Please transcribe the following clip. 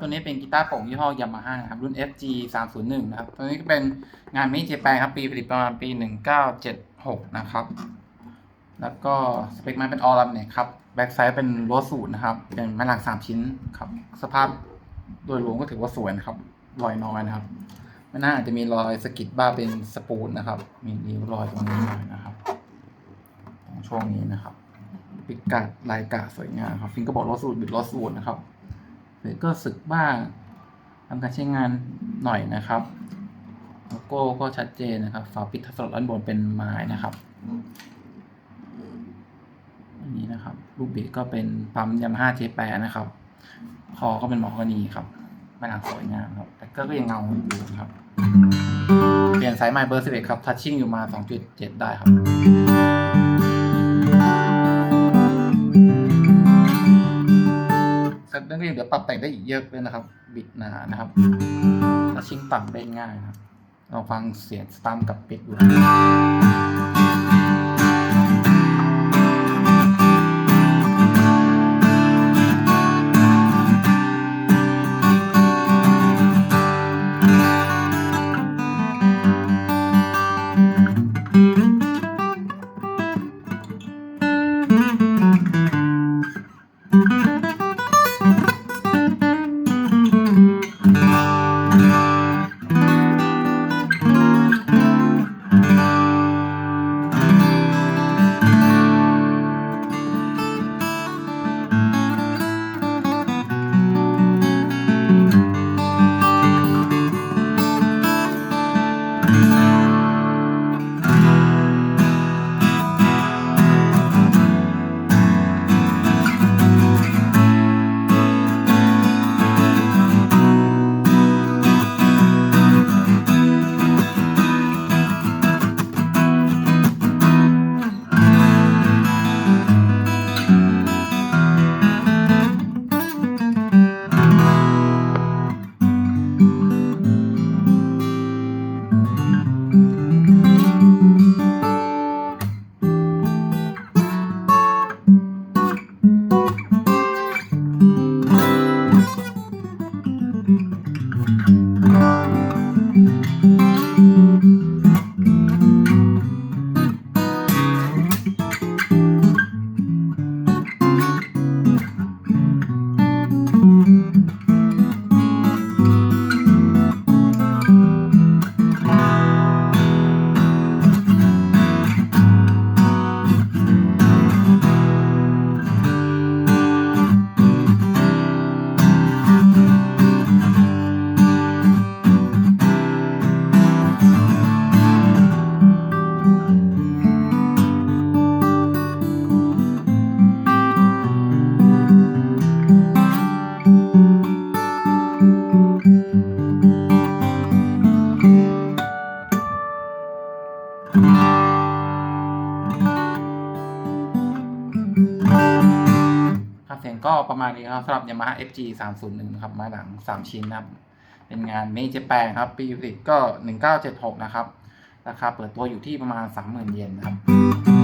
ตัวนี้เป็นกีตาร์โป่งยี่ห้อยามาฮ่าครับรุ่น FG 301นะครับ ตัวนี้ก็เป็นงานมิเจแปนครับ ปีผลิตประมาณปี 1976 นะครับ แล้วก็สเปคไม้เป็นออรัมเนี่ยครับ แบ็กไซด์เป็นรั้วสูตรนะครับ เป็นไม้หลัง3ชิ้นครับ สภาพโดยรวมก็ถือว่าสวยนะครับ รอยน้อยนะครับไม่น่าอาจจะมีรอยสกิดบ้าเป็นสปูนนะครับ มีริ้วรอยตรงนี้หน่อยนะครับ ตรงช่วงนี้นะครับ ปิกกาดลายกะสวยงามครับ ฟิงก็บอกลอสูตรบิดลอสูตรนะครับ หรือก็สึกบ้างทำการใช้งานหน่อยนะครับโลโก้ก็ชัดเจนนะครับฝาปิดทับสลับด้านบนเป็นไม้นะครับอันนี้นะครับลูกบิดก็เป็นปั๊มยามาฮ่าเจแปนะครับ คอก็เป็นหมอกนีครับไม่หลังสวยงามครับ แต่ก็ยังเงาอยู่ครับ เปลี่ยนสายไม้เบอร์11ครับทัชชิ่งอยู่มา2.7ได้ครับเซตนั่นก็ยัง เดี๋ยวปรับแต่งได้อีกเยอะเลยนะครับ บิดหนานะครับทัชชิ่งปรับได้ง่ายนะครับลองฟังเสียงสตัมกับปิดดู นะ ก็ประมาณนี้ครับสำหรับ Yamaha FG 301นะครับมาหลัง 3 ชิ้นนะครับ เป็นงานเมจแปงครับ ปีผลิตก็ 1976 นะครับ ราคาเปิดตัวอยู่ที่ประมาณ 30,000 เยนนะครับ